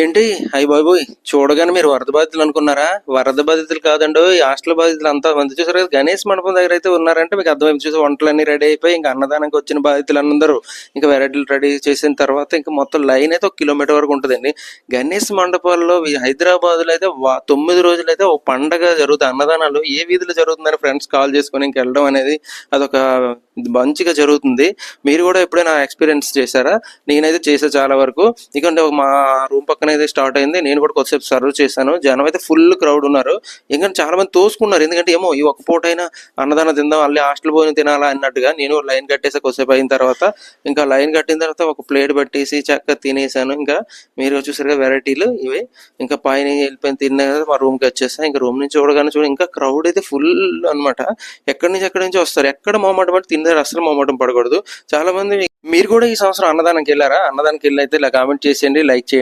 ఏంటి? అయ్యి బాబోయ్ చూడగానే మీరు వరద బాధితులు అనుకున్నారా? వరద బాధితులు కాదండి ఈ హాస్టల్ బాధితులు అంతా మంది చూసారు కదా గణేష్ మండపం దగ్గర అయితే ఉన్నారంటే మీకు అర్థమైంది. చూసి వంటలన్నీ రెడీ అయిపోయి ఇంకా అన్నదానానికి వచ్చిన బాధితులు అందరూ ఇంకా వెరైటీలు రెడీ చేసిన తర్వాత ఇంకా మొత్తం లైన్ అయితే ఒక కిలోమీటర్ వరకు ఉంటుందండి. గణేష్ మండపాల్లో హైదరాబాద్లో అయితే తొమ్మిది రోజులు అయితే ఒక పండగ జరుగుతుంది. అన్నదానాలు ఏ వీధిలో జరుగుతుందని ఫ్రెండ్స్ కాల్ చేసుకొని ఇంక వెళ్ళడం అనేది అదొక మంచిగా జరుగుతుంది. మీరు కూడా ఎప్పుడైనా ఎక్స్పీరియన్స్ చేశారా? నేనైతే చేసా చాలా వరకు. ఎందుకంటే మా రూమ్ పక్కన అయితే స్టార్ట్ అయింది. నేను కూడా కొద్దిసేపు సర్వ్ చేశాను. జనం అయితే ఫుల్ క్రౌడ్ ఉన్నారు. ఎందుకంటే చాలా మంది తోసుకున్నారు. ఎందుకంటే ఏమో ఈ ఒక్క పూట అయినా అన్నదానం తిందాం మళ్ళీ హాస్టల్ భోజనం తినాలా అన్నట్టుగా నేను లైన్ కట్టేసా కొద్దిసేపు అయిన తర్వాత. ఇంకా లైన్ కట్టిన తర్వాత ఒక ప్లేట్ పెట్టేసి చక్కగా తినేసాను ఇంకా మీరు చూసారుగా వెరైటీలు ఇవి. ఇంకా పైన వెళ్ళిపోయిన తిన్నా కదా మా రూమ్కి వచ్చేస్తాను ఇంకా రూమ్ నుంచి చూడగానే చూడ ఇంకా క్రౌడ్ అయితే ఫుల్ అన్నమాట. ఎక్కడి నుంచి ఎక్కడి నుంచి వస్తారు? ఎక్కడ మొమ్మట పడి కింద అసలు మొమ్మటం పడకూడదు. చాలా మంది మీరు కూడా ఈ సంవత్సరం అన్నదానంకి వెళ్ళారా? అన్నదానికి వెళ్ళి అయితే ఇలా కామెంట్ చేసేయండి లైక్ చేయండి.